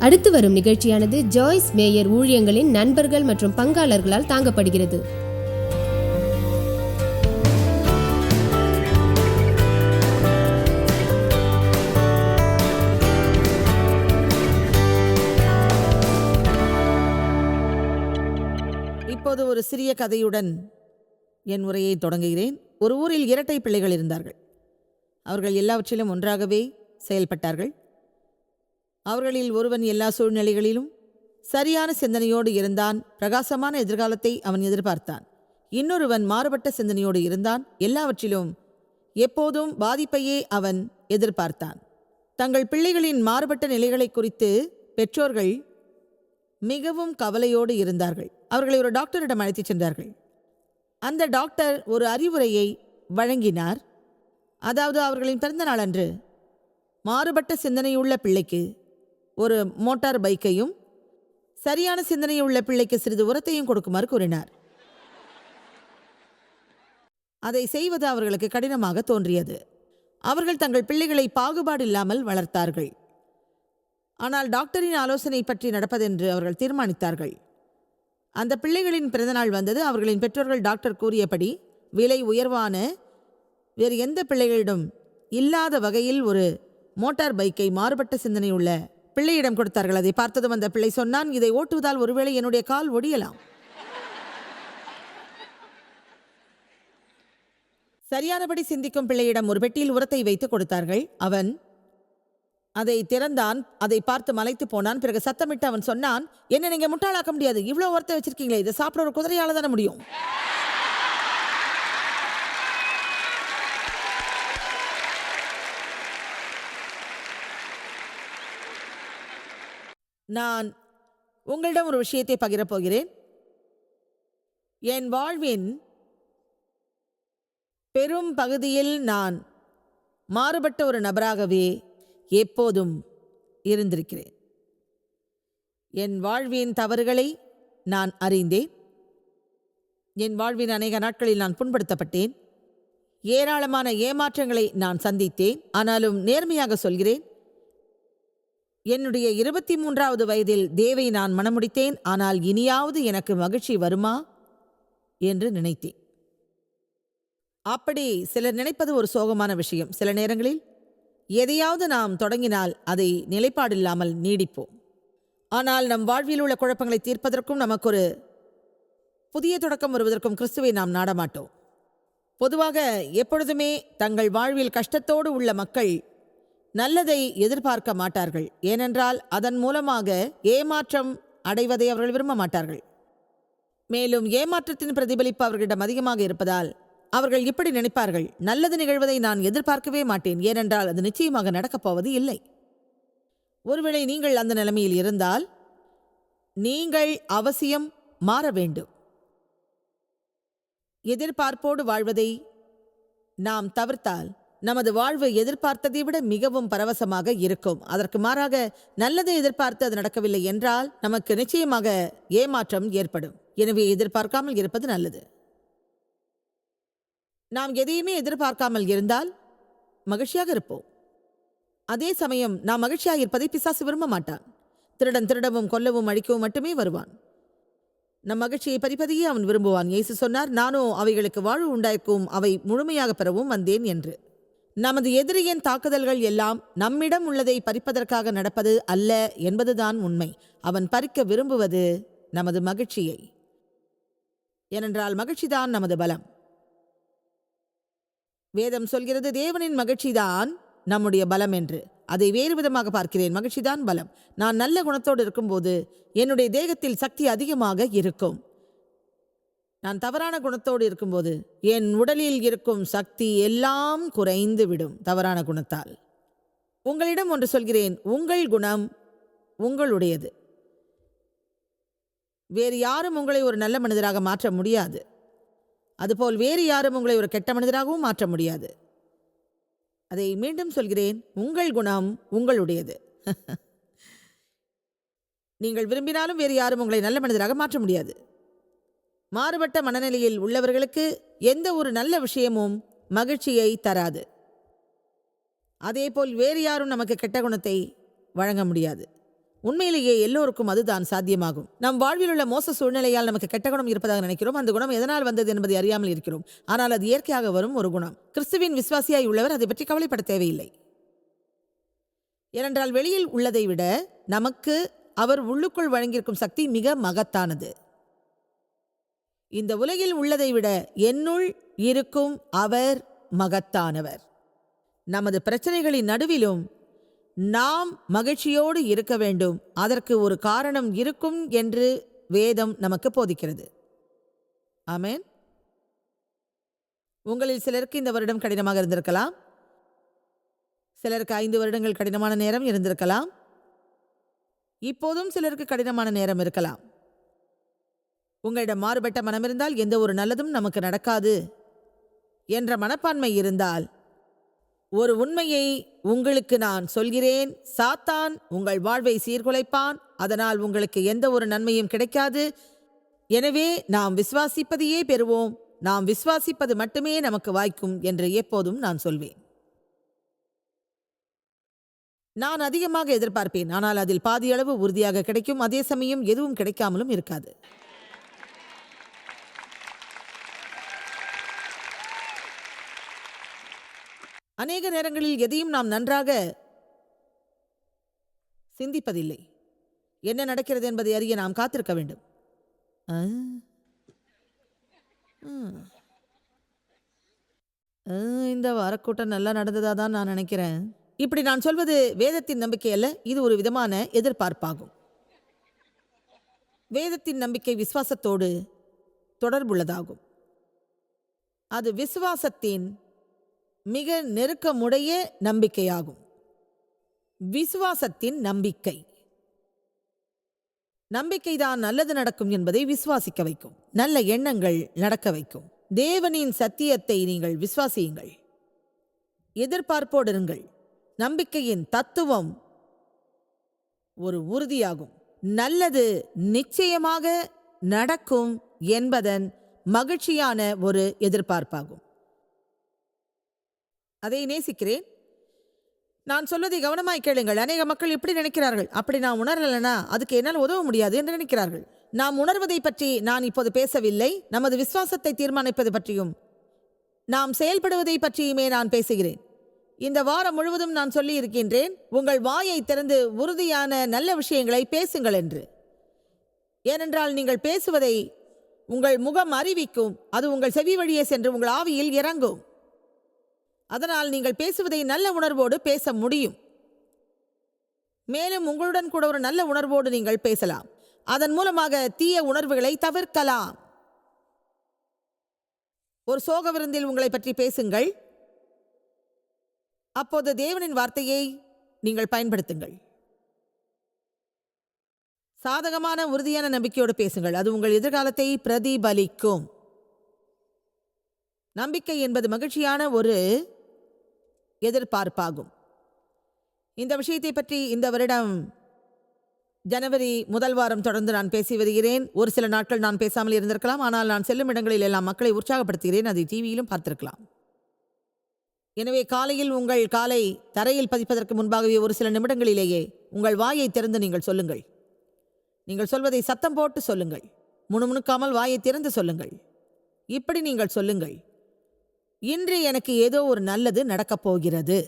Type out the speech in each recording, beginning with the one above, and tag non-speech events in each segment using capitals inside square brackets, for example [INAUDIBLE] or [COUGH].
அடுத்து வரும் நிகழ்ச்சியானது ஜாய்ஸ் மேயர் ஊழியங்களின் நண்பர்கள் மற்றும் பங்காளர்களால் தாங்கப்படுகிறது. இப்போது ஒரு சிறிய கதையுடன் என் உரையை தொடங்குகிறேன். ஒரு ஊரில் இரட்டை பிள்ளைகள் இருந்தார்கள். அவர்கள் எல்லாவற்றிலும் ஒன்றாகவே செயல்பட்டார்கள். அவர்களில் ஒருவன் எல்லா சூழ்நிலைகளிலும் சரியான சிந்தனையோடு இருந்தான் பிரகாசமான எதிர்காலத்தை அவன் எதிர்பார்த்தான். இன்னொருவன் மாறுபட்ட சிந்தனையோடு இருந்தான் எல்லாவற்றிலும் எப்போதும் பாதிப்பையே அவன் எதிர்பார்த்தான். தங்கள் பிள்ளைகளின் மாறுபட்ட நிலைகளை குறித்து பெற்றோர்கள் மிகவும் கவலையோடு இருந்தார்கள். அவர்களை ஒரு டாக்டரிடம் அழைத்துச் சென்றார்கள். அந்த டாக்டர் ஒரு அறிவுரையை வழங்கினார். அதாவது அவர்களின் பிறந்த நாள் அன்று மாறுபட்ட சிந்தனையுள்ள பிள்ளைக்கு ஒரு மோட்டார் பைக்கையும் சரியான சிந்தனையுள்ள பிள்ளைக்கு சிறிது உரத்தையும் கொடுக்குமாறு கூறினார். அதை செய்வது அவர்களுக்கு கடினமாக தோன்றியது. அவர்கள் தங்கள் பிள்ளைகளை பாகுபாடு இல்லாமல் வளர்த்தார்கள். ஆனால் டாக்டரின் ஆலோசனை பற்றி நடப்பதென்று அவர்கள் தீர்மானித்தார்கள். அந்த பிள்ளைகளின் பிறந்தநாள் வந்தது. அவர்களின் பெற்றோர்கள் டாக்டர் கூறியபடி விலை உயர்வான வேறு எந்த பிள்ளைகளிடம் இல்லாத வகையில் ஒரு மோட்டார் பைக்கை மாறுபட்ட சிந்தனை உள்ள பிள்ளையிடம் கொடுத்தார்கள். அதை பார்த்ததும் அந்த பிள்ளை சொன்னான் இதை ஓட்டுவதால் ஒருவேளை என்னுடைய கால் ஒடியலாம். சரியானபடி சிந்திக்கும் பிள்ளையிடம் ஒரு பெட்டியில் உரத்தை வைத்து கொடுத்தார்கள். அவன் அதை திறந்தான் அதை பார்த்து மலைத்து போனான். பிறகு சத்தமிட்டு அவன் சொன்னான் என்ன நீங்க முட்டாளாக்க முடியாது. இவ்வளவு உரத்தை வச்சிருக்கீங்களே இதை சாப்பிட ஒரு குதிரையால தானே முடியும்? நான் உங்களிடம் ஒரு விஷயத்தை பகிரப் போகிறேன் என் வாழ்வின் பெரும் பகுதியில் நான் மாறுபட்ட ஒரு நபராகவே எப்போதும் இருந்திருக்கிறேன். என் வாழ்வின் தவறுகளை நான் அறிந்தேன். என் வாழ்வின் அநேக நாட்களில் நான் புண்படுத்தப்பட்டேன். ஏராளமான ஏமாற்றங்களை நான் சந்தித்தேன். ஆனாலும் நேர்மையாக சொல்கிறேன். என்னுடைய இருபத்தி மூன்றாவது வயதில் தேவை நான் மணமுடித்தேன் ஆனால் இனியாவது எனக்கு மகிழ்ச்சி வருமா? என்று நினைத்தேன். அப்படி சிலர் நினைப்பது ஒரு சோகமான விஷயம். சில நேரங்களில் எதையாவது நாம் தொடங்கினால் அதை நிலைப்பாடில்லாமல் நீடிப்போம். ஆனால் நம் வாழ்வில் உள்ள குழப்பங்களை தீர்ப்பதற்கும் நமக்கு ஒரு புதிய தொடக்கம் வருவதற்கும் கிறிஸ்துவை நாம் நாடமாட்டோம். பொதுவாக எப்பொழுதுமே தங்கள் வாழ்வில் கஷ்டத்தோடு உள்ள மக்கள் நல்லதை எதிர்பார்க்க மாட்டார்கள். ஏனென்றால் அதன் மூலமாக ஏமாற்றம் அடைவதை அவர்கள் விரும்ப மாட்டார்கள். மேலும் ஏமாற்றத்தின் பிரதிபலிப்பு அவர்களிடம் அதிகமாக இருப்பதால் அவர்கள் இப்படி நினைப்பார்கள் நல்லது நிகழ்வதை நான் எதிர்பார்க்கவே மாட்டேன். ஏனென்றால் அது நிச்சயமாக நடக்கப் போவது இல்லை. ஒருவேளை நீங்கள் அந்த நிலைமையில் இருந்தால் நீங்கள் அவசியம் மாற வேண்டும். எதிர்பார்ப்போடு வாழ்வதை நாம் தவிர்த்தால் நமது வாழ்வு எதிர்பார்த்ததை விட மிகவும் பரவசமாக இருக்கும். அதற்கு மாறாக நல்லதை எதிர்பார்த்து அது நடக்கவில்லை என்றால் நமக்கு நிச்சயமாக ஏமாற்றம் ஏற்படும். எனவே எதிர்பார்க்காமல் இருப்பது நல்லது. நாம் எதையுமே எதிர்பார்க்காமல் இருந்தால் மகிழ்ச்சியாக இருப்போம். அதே சமயம் நாம் மகிழ்ச்சியாக இருப்பதை பிசாசு விரும்ப மாட்டான். திருடன் திருடவும் கொல்லவும் அழிக்கவும் மட்டுமே வருவான். நம் மகிழ்ச்சியை பறிப்பதையே அவன் விரும்புவான். இயேசு சொன்னார் நானோ அவைகளுக்கு வாழ்வு உண்டாக்கும் அவை முழுமையாக பெறவும் வந்தேன் என்று. நமது எதிரியின் தாக்குதல்கள் எல்லாம் நம்மிடம் உள்ளதை பறிப்பதற்காக நடப்பது அல்ல என்பதுதான் உண்மை. அவன் பறிக்க விரும்புவது நமது மகிழ்ச்சியை. ஏனென்றால் மகிழ்ச்சிதான் நமது பலம். வேதம் சொல்கிறது தேவனின் மகிழ்ச்சிதான் நம்முடைய பலம் என்று. அதை வேறு விதமாக பார்க்கிறேன். மகிழ்ச்சிதான் பலம். நான் நல்ல குணத்தோடு இருக்கும்போது என்னுடைய தேகத்தில் சக்தி அதிகமாக இருக்கும். நான் தவறான குணத்தோடு இருக்கும்போது என் உடலில் இருக்கும் சக்தி எல்லாம் குறைந்து விடும் தவறான குணத்தால். உங்களிடம் ஒன்று சொல்கிறேன் உங்கள் குணம் உங்களுடையது. வேறு யாரும் உங்களை ஒரு நல்ல மனிதராக மாற்ற முடியாது. அதுபோல் வேறு யாரும் உங்களை ஒரு கெட்ட மனிதராகவும் மாற்ற முடியாது. அதை மீண்டும் சொல்கிறேன் உங்கள் குணம் உங்களுடையது. [LAUGHS] நீங்கள் விரும்பினாலும் வேறு யாரும் உங்களை நல்ல மனிதராக மாற்ற முடியாது. மாறுபட்ட மனநிலையில் உள்ளவர்களுக்கு எந்த ஒரு நல்ல விஷயமும் மகிழ்ச்சியை தராது. அதேபோல் வேறு யாரும் நமக்கு கெட்ட குணத்தை வழங்க முடியாது. உண்மையிலேயே எல்லோருக்கும் அதுதான் சாத்தியமாகும். நம் வாழ்வில் உள்ள மோச சூழ்நிலையால் நமக்கு கெட்ட குணம் இருப்பதாக நினைக்கிறோம். அந்த குணம் எதனால் வந்தது என்பதை அறியாமல் இருக்கிறோம். ஆனால் அது இயற்கையாக வரும் ஒரு குணம். கிறிஸ்துவின் விசுவாசியாய் உள்ளவர் அதை பற்றி கவலைப்பட தேவையில்லை. ஏனென்றால் வெளியில் உள்ளதை விட நமக்கு அவர் உள்ளுக்குள் வழங்கியிருக்கும் சக்தி மிக மகத்தானது. இந்த உலகில் உள்ளதை விட என்னுள் இருக்கும் அவர் மகத்தானவர். நமது பிரச்சனைகளின் நடுவிலும் நாம் மகிழ்ச்சியோடு இருக்க வேண்டும். அதற்கு ஒரு காரணம் இருக்கும் என்று வேதம் நமக்கு போதிக்கிறது. ஆமேன். உங்களில் சிலருக்கு இந்த வருடம் கடினமாக இருந்திருக்கலாம். சிலருக்கு ஐந்து வருடங்கள் கடினமான நேரம் இருந்திருக்கலாம். இப்போதும் சிலருக்கு கடினமான நேரம் இருக்கலாம். உங்களிடம் மாறுபட்ட மனம் இருந்தால் எந்த ஒரு நல்லதும் நமக்கு நடக்காது என்ற மனப்பான்மை இருந்தால் ஒரு உண்மையை உங்களுக்கு நான் சொல்கிறேன். சாத்தான் உங்கள் வாழ்வை சீர்குலைப்பான். அதனால் உங்களுக்கு எந்த ஒரு நன்மையும் கிடைக்காது. எனவே நாம் விசுவாசிப்பதையே பெறுவோம். நாம் விசுவாசிப்பது மட்டுமே நமக்கு வாய்க்கும் என்று எப்போதும் நான் சொல்வேன். நான் அதிகமாக எதிர்பார்ப்பேன். ஆனால் அதில் பாதியளவு உறுதியாக கிடைக்கும். அதே சமயம் எதுவும் கிடைக்காமலும் இருக்காது. அநேக நேரங்களில் எதையும் நாம் நன்றாக சிந்திப்பதில்லை. என்ன நடக்கிறது என்பதை அறிய நாம் காத்திருக்க வேண்டும். ஆ? ஆ, இந்த வாரக்கூட்டம் நல்லா நடந்ததா தான் நான் நினைக்கிறேன். இப்படி நான் சொல்வது வேதத்தின் நம்பிக்கை அல்ல இது ஒரு விதமான எதிர்பார்ப்பாகும். வேதத்தின் நம்பிக்கை விசுவாசத்தோடு தொடர்புள்ளதாகும். அது விசுவாசத்தின் மிக நெருக்கமுடைய நம்பிக்கையாகும். விசுவாசத்தின் நம்பிக்கை. நம்பிக்கைதான் நல்லது நடக்கும் என்பதை விசுவாசிக்க வைக்கும். நல்ல எண்ணங்கள் நடக்க வைக்கும். தேவனின் சத்தியத்தை நீங்கள் விசுவாசியுங்கள். எதிர்பார்ப்போடு இருங்கள். நம்பிக்கையின் தத்துவம் ஒரு உறுதியாகும். நல்லது நிச்சயமாக நடக்கும் என்பதன் மகிழ்ச்சியான ஒரு எதிர்பார்ப்பாகும். அதை நேசிக்கிறேன். நான் சொல்வதை கவனமாய் கேளுங்கள். அநேக மக்கள் இப்படி நினைக்கிறார்கள். அப்படி நான் உணரலைனா அதுக்கு என்னால் உதவ முடியாது என்று நினைக்கிறார்கள். நாம் உணர்வதை பற்றி நான் இப்போது பேசவில்லை. நமது விசுவாசத்தை தீர்மானிப்பது பற்றியும் நாம் செயல்படுவதை பற்றியுமே நான் பேசுகிறேன். இந்த வாரம் முழுவதும் நான் சொல்லி இருக்கின்றேன் உங்கள் வாயை திறந்து உறுதியான நல்ல விஷயங்களை பேசுங்கள் என்று. ஏனென்றால் நீங்கள் பேசுவதை உங்கள் முகம் அறிவிக்கும். அது உங்கள் செவி வழியே சென்று உங்கள் ஆவியில் இறங்கும். அதனால் நீங்கள் பேசுவதை நல்ல உணர்வோடு பேச முடியும். மேலும் உங்களுடன் கூட ஒரு நல்ல உணர்வோடு நீங்கள் பேசலாம். அதன் மூலமாக தீய உணர்வுகளை தவிர்க்கலாம். ஒரு சோக விருந்தில் உங்களை பற்றி பேசுங்கள். அப்போது தேவனின் வார்த்தையை நீங்கள் பயன்படுத்துங்கள். சாதகமான உறுதியான நம்பிக்கையோடு பேசுங்கள். அது உங்கள் எதிர்காலத்தை பிரதிபலிக்கும். நம்பிக்கை என்பது மகிழ்ச்சியான ஒரு எதிர்பார்ப்பாகும். இந்த விஷயத்தை பற்றி இந்த வருடம் ஜனவரி முதல் வாரம் தொடர்ந்து நான் பேசி வருகிறேன். ஒரு சில நாட்கள் நான் பேசாமல் இருந்திருக்கலாம். ஆனால் நான் செல்லும் இடங்களில் எல்லாம் மக்களை உற்சாகப்படுத்துகிறேன். அதை டிவியிலும் பார்த்திருக்கலாம். எனவே காலையில் உங்கள் காலை தரையில் பதிப்பதற்கு முன்பாகவே ஒரு சில நிமிடங்களிலேயே உங்கள் வாயை திறந்து நீங்கள் சொல்லுங்கள். நீங்கள் சொல்வதை சத்தம் போட்டு சொல்லுங்கள். முணுமுணுக்காமல் வாயை திறந்து சொல்லுங்கள். இப்படி நீங்கள் சொல்லுங்கள். இன்று எனக்கு ஏதோ ஒரு நல்லது நடக்கப் போகிறது.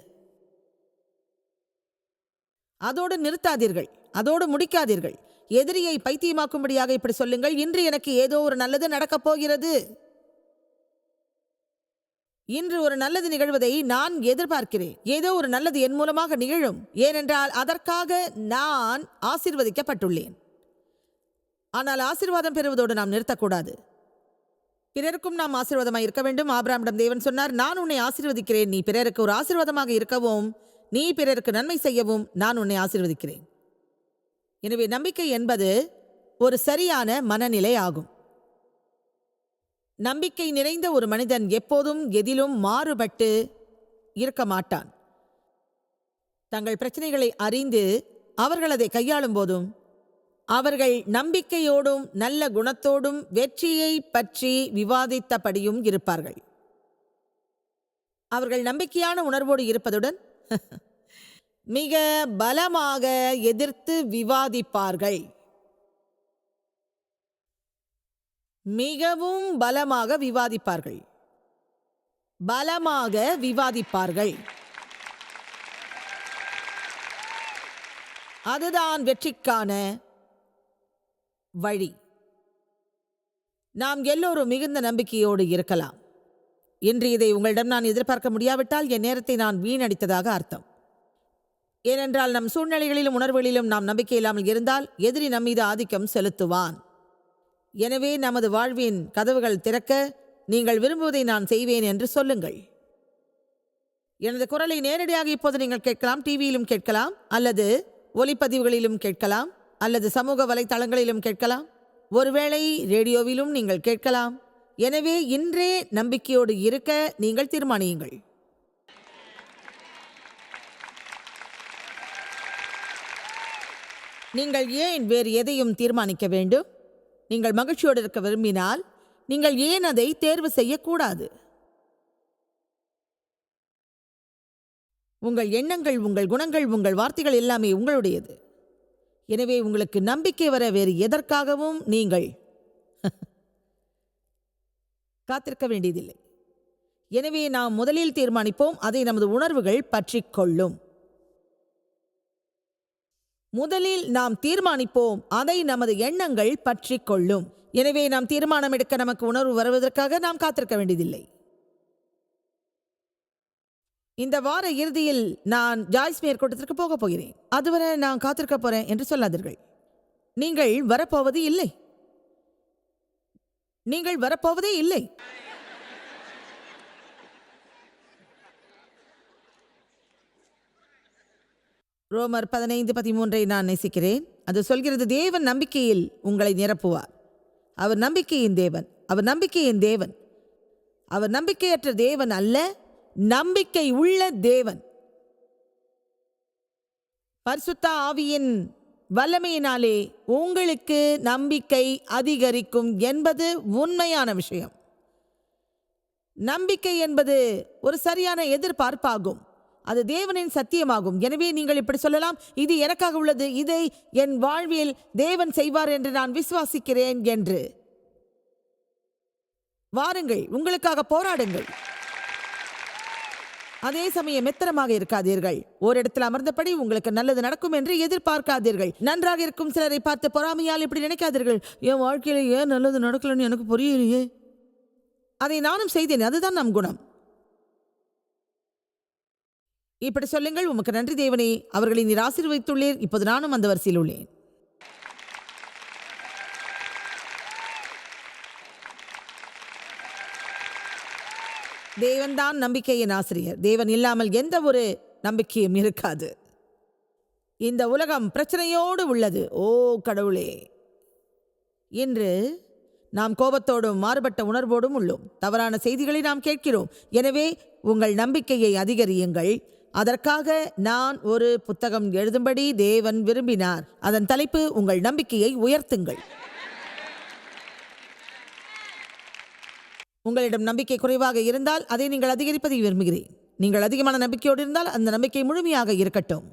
அதோடு நிறுத்தாதீர்கள். அதோடு முடிக்காதீர்கள். எதிரியை பைத்தியமாக்கும்படியாக இப்படி சொல்லுங்கள். இன்று எனக்கு ஏதோ ஒரு நல்லது நடக்கப் போகிறது. இன்று ஒரு நல்லது நிகழ்வதை நான் எதிர்பார்க்கிறேன். ஏதோ ஒரு நல்லது என் மூலமாக நிகழும். ஏனென்றால் அதற்காக நான் ஆசிர்வதிக்கப்பட்டுள்ளேன். ஆனால் ஆசிர்வாதம் பெறுவதோடு நாம் நிறுத்தக்கூடாது. பிறருக்கும் நாம் ஆசீர்வாதமாக இருக்க வேண்டும். ஆபிராமிடம் தேவன் சொன்னார் நான் உன்னை ஆசீர்வதிக்கிறேன். நீ பிறருக்கு ஒரு ஆசீர்வாதமாக இருக்கவும் நீ பிறருக்கு நன்மை செய்யவும் நான் உன்னை ஆசீர்வதிக்கிறேன். எனவே நம்பிக்கை என்பது ஒரு சரியான மனநிலை ஆகும். நம்பிக்கை நிறைந்த ஒரு மனிதன் எப்போதும் எதிலும் மாறுபட்டு இருக்க மாட்டான். தங்கள் பிரச்சனைகளை அறிந்து அவர்கள் அதை கையாளும் போதும் அவர்கள் நம்பிக்கையோடும் நல்ல குணத்தோடும் வெற்றியை பற்றி விவாதித்தபடியும் இருப்பார்கள். அவர்கள் நம்பிக்கையான உணர்வோடு இருப்பதுடன் [LAUGHS] மிக பலமாக எதிர்த்து விவாதிப்பார்கள். மிகவும் பலமாக விவாதிப்பார்கள். பலமாக விவாதிப்பார்கள். அதுதான் வெற்றிக்கான வழி. நாம் எல்லோரும் மிகுந்த நம்பிக்கையோடு இருக்கலாம். இன்று இதை உங்களிடம் நான் எதிர்பார்க்க முடியாவிட்டால் என் நேரத்தை நான் வீணடித்ததாக அர்த்தம். ஏனென்றால் நம் சூழ்நிலைகளிலும் உணர்வுகளிலும் நாம் நம்பிக்கை இல்லாமல் இருந்தால் எதிரி நம் மீது ஆதிக்கம் செலுத்துவான். எனவே நமது வாழ்வின் கதவுகள் திறக்க நீங்கள் விரும்புவதை நான் செய்வேன் என்று சொல்லுங்கள். எனது குரலை நேரடியாக இப்போது நீங்கள் கேட்கலாம் டிவியிலும் கேட்கலாம் அல்லது ஒலிப்பதிவுகளிலும் கேட்கலாம். அல்லது சமூக வலைத்தளங்களிலும் கேட்கலாம். ஒருவேளை ரேடியோவிலும் நீங்கள் கேட்கலாம். எனவே இன்றே நம்பிக்கையோடு இருக்க நீங்கள் தீர்மானியுங்கள். நீங்கள் ஏன் வேறு எதையும் தீர்மானிக்க வேண்டும்? நீங்கள் மகிழ்ச்சியோடு இருக்க விரும்பினால் நீங்கள் ஏன் அதை தேர்வு செய்யக்கூடாது? உங்கள் எண்ணங்கள் உங்கள் குணங்கள் உங்கள் வார்த்தைகள் எல்லாமே உங்களுடையது. எனவே உங்களுக்கு நம்பிக்கை வர வேறு எதற்காகவும் நீங்கள் [LAUGHS] காத்திருக்க வேண்டியதில்லை. எனவே நாம் முதலில் தீர்மானிப்போம் அதை நமது உணர்வுகள் பற்றிக்கொள்ளும் முதலில் நாம் தீர்மானிப்போம் அதை நமது எண்ணங்கள் பற்றிக்கொள்ளும் எனவே நாம் தீர்மானம் எடுக்க நமக்கு உணர்வு வருவதற்காக நாம் காத்திருக்க வேண்டியதில்லை. இந்த வார இறுதியில் நான் ஜாய்ஸ் மேற்கூட்டத்திற்கு போகப் போகிறேன். அதுவரை நான் காத்திருக்க போறேன் என்று சொல்லாதீர்கள். நீங்கள் வரப்போவது இல்லை. நீங்கள் வரப்போவதே இல்லை. ரோமர் பதினைந்து பதிமூன்றை நான் நேசிக்கிறேன். அது சொல்கிறது தேவன் நம்பிக்கையில் உங்களை நிரப்புவார். அவர் நம்பிக்கையின் தேவன். அவர் நம்பிக்கையின் தேவன். அவர் நம்பிக்கையற்ற தேவன் அல்ல. நம்பிக்கை உள்ள தேவன். பரிசுத்த ஆவியின் வல்லமையினாலே உங்களுக்கு நம்பிக்கை அதிகரிக்கும் என்பது உண்மையான விஷயம். நம்பிக்கை என்பது ஒரு சரியான எதிர்பார்ப்பாகும். அது தேவனின் சத்தியமாகும். எனவே நீங்கள் இப்படி சொல்லலாம் இது எனக்காக உள்ளது இதை என் வாழ்வில் தேவன் செய்வார் என்று நான் விசுவாசிக்கிறேன் என்று. வாருங்கள் உங்களுக்காக போராடுங்கள். அதே சமயம் மெத்தனமாக இருக்காதீர்கள். ஓரிடத்தில் அமர்ந்தபடி உங்களுக்கு நல்லது நடக்கும் என்று எதிர்பார்க்காதீர்கள். நன்றாக இருக்கும் சிலரை பார்த்து பொறாமையால் இப்படி நினைக்காதீர்கள். என் வாழ்க்கையில ஏன் நல்லது நடக்கலன்னு எனக்கு புரியலையே. அதை நானும் செய்தேன் அதுதான் நம் குணம். இப்படி சொல்லுங்கள் உமக்கு நன்றி தேவனே. அவர்களை நீர் ஆசீர்வதித்துள்ளீர். இப்போது நானும் அந்த வரிசையில் உள்ளேன். தேவன்தான் நம்பிக்கையின் ஆசிரியர். தேவன் இல்லாமல் எந்த ஒரு நம்பிக்கையும் இருக்காது. இந்த உலகம் பிரச்சனையோடு உள்ளது. ஓ கடவுளே. இன்று நாம் கோபத்தோடும் மாறுபட்ட உணர்வோடும் உள்ளோம். தவறான செய்திகளை நாம் கேட்கிறோம். எனவே உங்கள் நம்பிக்கையை அதிகரியுங்கள். அதற்காக நான் ஒரு புத்தகம் எழுதும்படி தேவன் விரும்பினார். அதன் தலைப்பு உங்கள் நம்பிக்கையை உயர்த்துங்கள். உங்களிடம் நம்பிக்கை குறைவாக இருந்தால் அதை நீங்கள் அதிகரிப்பதை விரும்புகிறேன். நீங்கள் அதிகமான நம்பிக்கையோடு இருந்தால் அந்த நம்பிக்கை முழுமையாக இருக்கட்டும்.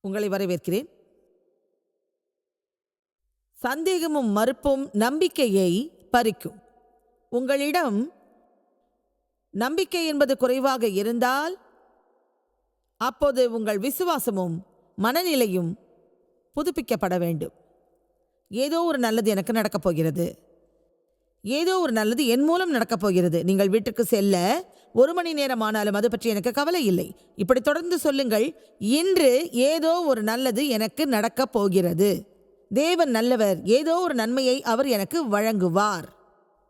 உங்களை வரவேற்கிறேன். சந்தேகமும் மறுப்பும் நம்பிக்கையை பறிக்கும். உங்களிடம் நம்பிக்கை என்பது குறைவாக இருந்தால் அப்போது உங்கள் விசுவாசமும் மனநிலையும் புதுப்பிக்கப்பட வேண்டும். ஏதோ ஒரு நல்லது எனக்கு நடக்கப் போகிறது. ஏதோ ஒரு நல்லது என் மூலம் நடக்கப் போகிறது. நீங்கள் வீட்டுக்கு செல்ல ஒரு மணி நேரம் ஆனாலும் அது பற்றி எனக்கு கவலை இல்லை. இப்படி தொடர்ந்து சொல்லுங்கள் இன்று ஏதோ ஒரு நல்லது எனக்கு நடக்கப் போகிறது. தேவன் நல்லவர் ஏதோ ஒரு நன்மையை அவர் எனக்கு வழங்குவார்.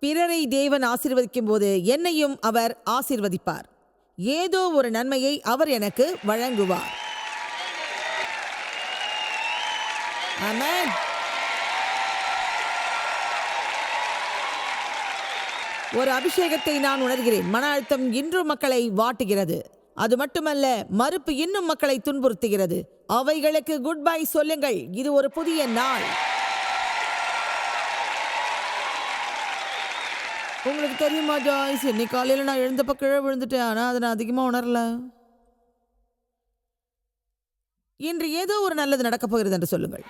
பிறரை தேவன் ஆசீர்வதிக்கும் போது என்னையும் அவர் ஆசீர்வதிப்பார். ஏதோ ஒரு நன்மையை அவர் எனக்கு வழங்குவார். ஒரு அபிஷேகத்தை நான் உணர்கிறேன். மன அழுத்தம் இன்றும் மக்களை வாட்டுகிறது. அது மட்டுமல்ல மறுப்பு இன்னும் மக்களை துன்புறுத்துகிறது. அவைகளுக்கு குட் பை சொல்லுங்கள். இது ஒரு புதிய நாள். உங்களுக்கு தெரியுமா ஜாய்ஸ் இன்னைக்கு காலையில் நான் எழுந்தப்ப கீழே விழுந்துட்டேன். ஆனால் அதை நான் அதிகமாக உணரல. இன்று ஏதோ ஒரு நல்லது நடக்கப் போகிறது என்று சொல்லுங்கள்.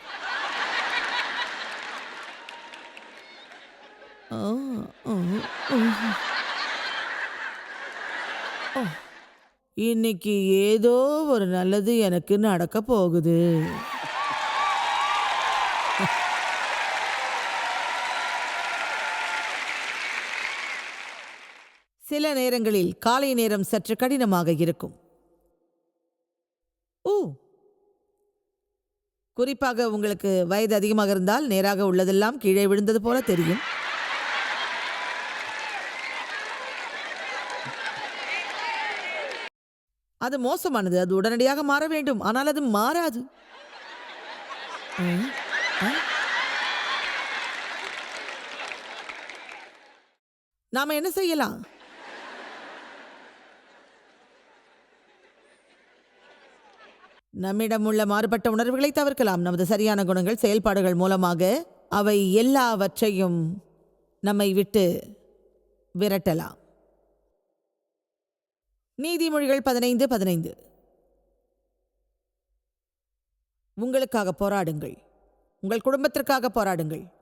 இன்னைக்கு ஏதோ ஒரு நல்லது எனக்கு நடக்க போகுது. சில நேரங்களில் காலை நேரம் சற்று கடினமாக இருக்கும். ஓ குறிப்பாக உங்களுக்கு வயது அதிகமாக இருந்தால் நேராக உள்ளதெல்லாம் கீழே விழுந்தது போல தெரியும். அது மோசமானது. அது உடனடியாக மாற வேண்டும். ஆனால் அது மாறாது? நாம என்ன செய்யலாம்? நம்மிடம் உள்ள மாறுபட்ட உணர்வுகளை தவிர்க்கலாம். நமது சரியான குணங்கள் செயல்பாடுகள் மூலமாக அவை எல்லாவற்றையும் நம்மை விட்டு விரட்டலாம். நீதிமொழிகள் பதினைந்து பதினைந்து. உங்களுக்காக போராடுங்கள். உங்கள் குடும்பத்திற்காக போராடுங்கள்.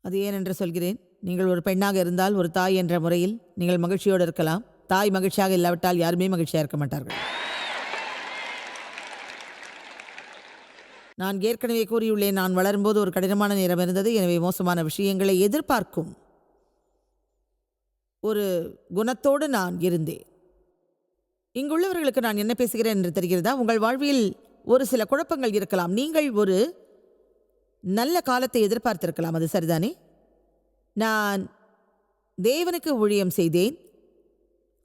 அது ஏனென்று சொல்கிறேன். நீங்கள் ஒரு பெண்ணாக இருந்தால் ஒரு தாய் என்ற முறையில் நீங்கள் மகிழ்ச்சியோடு இருக்கலாம். தாய் மகிழ்ச்சியாக இல்லாவிட்டால் யாருமே மகிழ்ச்சியாக இருக்க மாட்டார்கள். நான் ஏற்கனவே கூறியுள்ளேன் நான் வளரும்போது ஒரு கடினமான நேரம் இருந்தது. எனவே மோசமான விஷயங்களை எதிர்பார்க்கும் ஒரு குணத்தோடு நான் இருந்தேன். இங்குள்ளவர்களுக்கு நான் என்ன பேசுகிறேன் என்று தெரிகிறதா? உங்கள் வாழ்வில் ஒரு சில குழப்பங்கள் இருக்கலாம். நீங்கள் ஒரு நல்ல காலத்தை எதிர்பார்த்திருக்கலாம் அது சரிதானே? நான் தேவனுக்கு ஊழியம் செய்தேன்.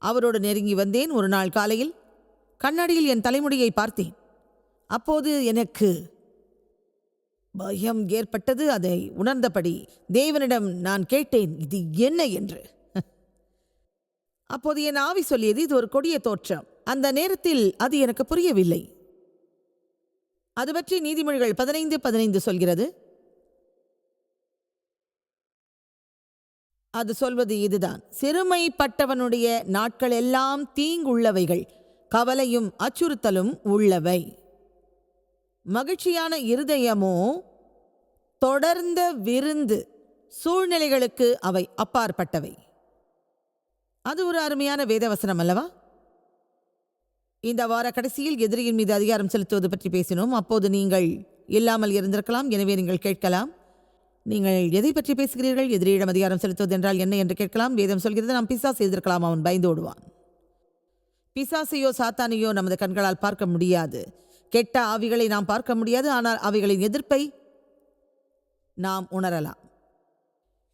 அவரோடு நெருங்கி வந்தேன் ஒரு நாள் காலையில். கண்ணாடியில் என் தலைமுடியை பார்த்தேன். அப்போது எனக்கு பயம் ஏற்பட்டது. அதை உணர்ந்தபடி தேவனிடம் நான் கேட்டேன் இது என்ன என்று? அப்போது என் ஆவி சொல்லியது இது ஒரு கொடிய தோற்றம். அந்த நேரத்தில் அது எனக்கு புரியவில்லை. அது பற்றி நீதிமொழிகள் பதினைந்து பதினைந்து சொல்கிறது. அது சொல்வது இதுதான். சிறுமைப்பட்டவனுடைய நாட்கள் எல்லாம் தீங்குள்ளவைகள் கவலையும் அச்சுறுத்தலும் உள்ளவை. மகிழ்ச்சியான இருதயமோ தொடர்ந்த விருந்து சூழ்நிலைகளுக்கு அவை அப்பாற்பட்டவை. அது ஒரு அருமையான வேதவசனம் அல்லவா? இந்த வார கடைசியில் எதிரியின் மீது அதிகாரம் செலுத்துவது பற்றி பேசினோம். அப்போது நீங்கள் இல்லாமல் இருந்திருக்கலாம். எனவே நீங்கள் கேட்கலாம். நீங்கள் எதை பற்றி பேசுகிறீர்கள்? எதிரியிடம் அதிகாரம் செலுத்துவது என்றால் என்ன என்று கேட்கலாம். வேதம் சொல்கிறது நாம் பிசா செய்திருக்கலாம் அவன் பயந்துவிடுவான் பிசாசையோ சாத்தானையோ நமது கண்களால் பார்க்க முடியாது. கெட்ட ஆவிகளை நாம் பார்க்க முடியாது ஆனால் அவைகளின் எதிர்ப்பை நாம் உணரலாம்.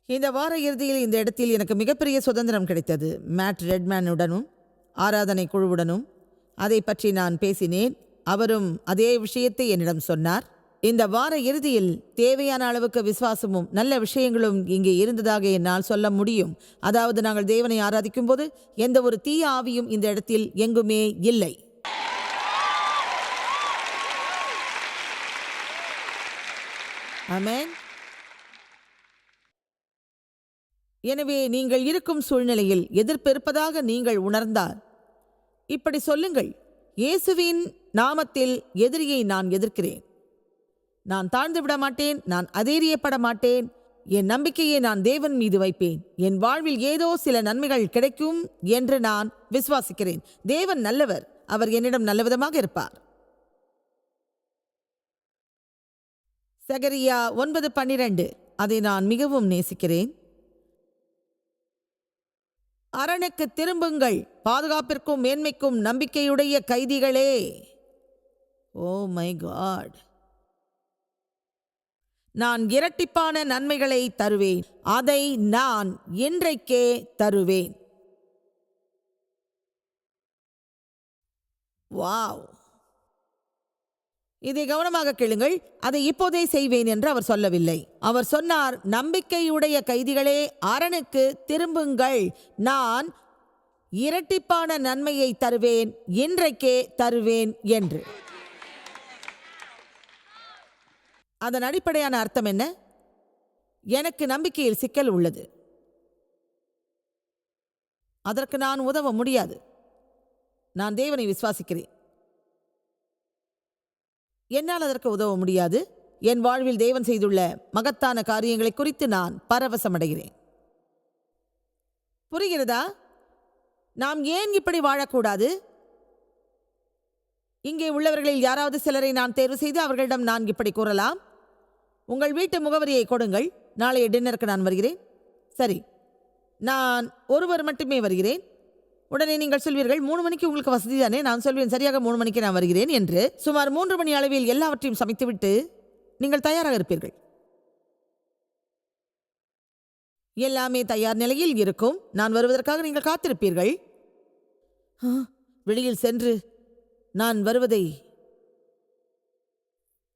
இந்த வார இறுதியில் இந்த இடத்தில் எனக்கு மிகப்பெரிய சுதந்திரம் கிடைத்தது. மேட் ரெட்மேனுடனும் ஆராதனை குழுவுடனும் அதை பற்றி நான் பேசினேன். அவரும் அதே விஷயத்தை என்னிடம் சொன்னார். இந்த வார இறுதியில் தேவையான அளவுக்கு விசுவாசமும் நல்ல விஷயங்களும் இங்கே இருந்ததாக என்னால் சொல்ல முடியும். அதாவது நாங்கள் தேவனை ஆராதிக்கும் போது எந்த ஒரு தீய ஆவியும் இந்த இடத்தில் எங்குமே இல்லை. ஆமென். எனவே நீங்கள் இருக்கும் சூழ்நிலையில் எதிர்ப்பு இருப்பதாக நீங்கள் உணர்ந்தால் இப்படி சொல்லுங்கள் இயேசுவின் நாமத்தில் எதிரியை நான் எதிர்க்கிறேன். நான் தாழ்ந்து விட மாட்டேன் நான் அதேரியப்பட மாட்டேன். என் நம்பிக்கையை நான் தேவன் மீது வைப்பேன். என் வாழ்வில் ஏதோ சில நன்மைகள் கிடைக்கும் என்று நான் விசுவாசிக்கிறேன். தேவன் நல்லவர் அவர் என்னிடம் நல்லவிதமாக இருப்பார். சகரியா ஒன்பது பன்னிரண்டு. அதை நான் மிகவும் நேசிக்கிறேன். அரணுக்கு திரும்புங்கள் பாதுகாப்பிற்கும் மேன்மைக்கும் நம்பிக்கையுடைய கைதிகளே. Oh my God. நான் இரட்டிப்பான நன்மைகளை தருவேன். அதை நான் இன்றைக்கே தருவேன். வாவ். இதை கவனமாக கேளுங்கள். அதை இப்போதே செய்வேன் என்று அவர் சொல்லவில்லை. அவர் சொன்னார் நம்பிக்கையுடைய கைதிகளே அரணுக்கு திரும்புங்கள். நான் இரட்டிப்பான நன்மையை தருவேன் இன்றைக்கே தருவேன் என்று. அதன் அடிப்படையான அர்த்தம் என்ன? எனக்கு நம்பிக்கையில் சிக்கல் உள்ளது. அதற்கு நான் உதவ முடியாது. நான் தேவனை விசுவாசிக்கிறேன். என்னால் அதற்கு உதவ முடியாது. என் வாழ்வில் தேவன் செய்துள்ள மகத்தான காரியங்களை குறித்து நான் பரவசமடைகிறேன். புரிகிறதா? நாம் ஏன் இப்படி வாழக்கூடாது? இங்கே உள்ளவர்களில் யாராவது சிலரை நான் தேர்வு செய்து அவர்களிடம் நான் இப்படி கூறலாம்? உங்கள் வீட்டு முகவரியை கொடுங்கள். நாளைய டின்னருக்கு நான் வருகிறேன். சரி. நான் ஒருவர் மட்டுமே வருகிறேன். உடனே நீங்கள் சொல்வீர்கள் மூணு மணிக்கு உங்களுக்கு வசதி தானே? நான் சொல்வேன் சரியாக மூணு மணிக்கு நான் வருகிறேன் என்று. சுமார் மூன்று மணி அளவில் எல்லாவற்றையும் சமைத்துவிட்டு நீங்கள் தயாராக இருப்பீர்கள். எல்லாமே தயார் நிலையில் இருக்கும். நான் வருவதற்காக நீங்கள் காத்திருப்பீர்கள். ஆ, வெளியில் சென்று நான் வருவதை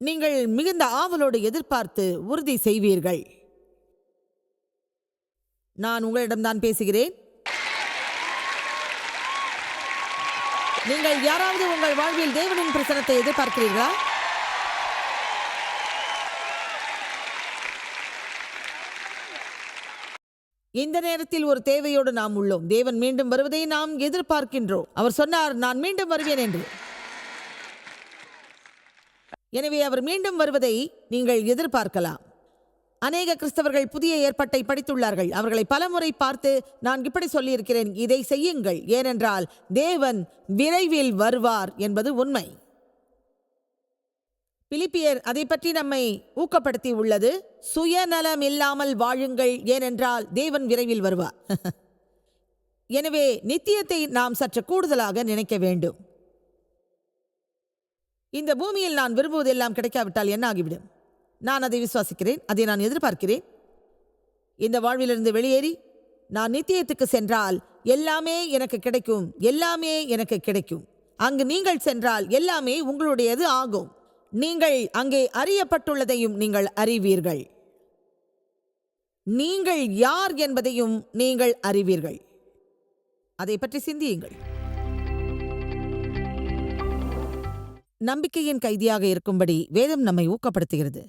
நீங்கள் மிகுந்த ஆவலோடு எதிர்பார்த்து உறுதி செய்வீர்கள். நான் உங்களிடம்தான் பேசுகிறேன். நீங்கள் யாராவது உங்கள் வாழ்வில் தேவனின் பிரசனத்தை எதிர்பார்க்கிறீர்களா? இந்த நேரத்தில் ஒரு தேவையோடு நாம் உள்ளோம். தேவன் மீண்டும் வருவதை நாம் எதிர்பார்க்கின்றோம். அவர் சொன்னார் நான் மீண்டும் வருவேன் என்று. எனவே அவர் மீண்டும் வருவதை நீங்கள் எதிர்பார்க்கலாம். அநேக கிறிஸ்தவர்கள் புதிய ஏற்பாட்டை படித்துள்ளார்கள். அவர்களை பலமுறை பார்த்து நான் இப்படி சொல்லியிருக்கிறேன் இதை செய்யுங்கள். ஏனென்றால் தேவன் விரைவில் வருவார் என்பது உண்மை. பிலிப்பியர் அதை பற்றி நம்மை ஊக்கப்படுத்தி உள்ளது சுயநலம் இல்லாமல் வாழுங்கள் ஏனென்றால் தேவன் விரைவில் வருவார். [LAUGHS] எனவே நித்தியத்தை நாம் சற்று கூடுதலாக நினைக்க வேண்டும். இந்த பூமியில் நான் விரும்புவதெல்லாம் கிடைக்காவிட்டால் என்ன ஆகிவிடும்? நான் அதை விசுவாசிக்கிறேன் அதை நான் எதிர்பார்க்கிறேன். இந்த வாழ்விலிருந்து வெளியேறி நான் நித்தியத்துக்கு சென்றால் எல்லாமே எனக்கு கிடைக்கும் எல்லாமே எனக்கு கிடைக்கும். அங்கு நீங்கள் சென்றால் எல்லாமே உங்களுடையது ஆகும். நீங்கள் அங்கே அறியப்பட்டுள்ளதையும் நீங்கள் அறிவீர்கள். நீங்கள் யார் என்பதையும் நீங்கள் அறிவீர்கள். அதை பற்றி சிந்தியுங்கள். நம்பிக்கையின் கைதியாக இருக்கும்படி வேதம் நம்மை ஊக்கப்படுத்துகிறது.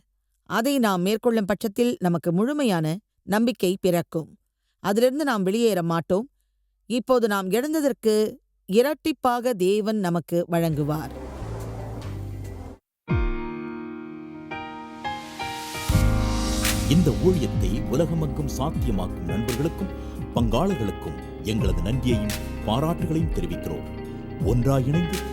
அதை நாம் மேற்கொள்ளும் பட்சத்தில் நமக்கு முழுமையான நம்பிக்கை பிறக்கும். அதிலிருந்து நாம் வெளியேற மாட்டோம். இப்போது நாம் இழந்ததற்கு இரட்டிப்பாக தேவன் நமக்கு வழங்குவார். இந்த ஊழியத்தை உலகமெங்கும் சாத்தியமாக்கும் நண்பர்களுக்கும் பங்காளர்களுக்கும் எங்களது நன்றியையும் பாராட்டுகளையும் தெரிவிக்கிறோம். ஒன்றாக இணைந்து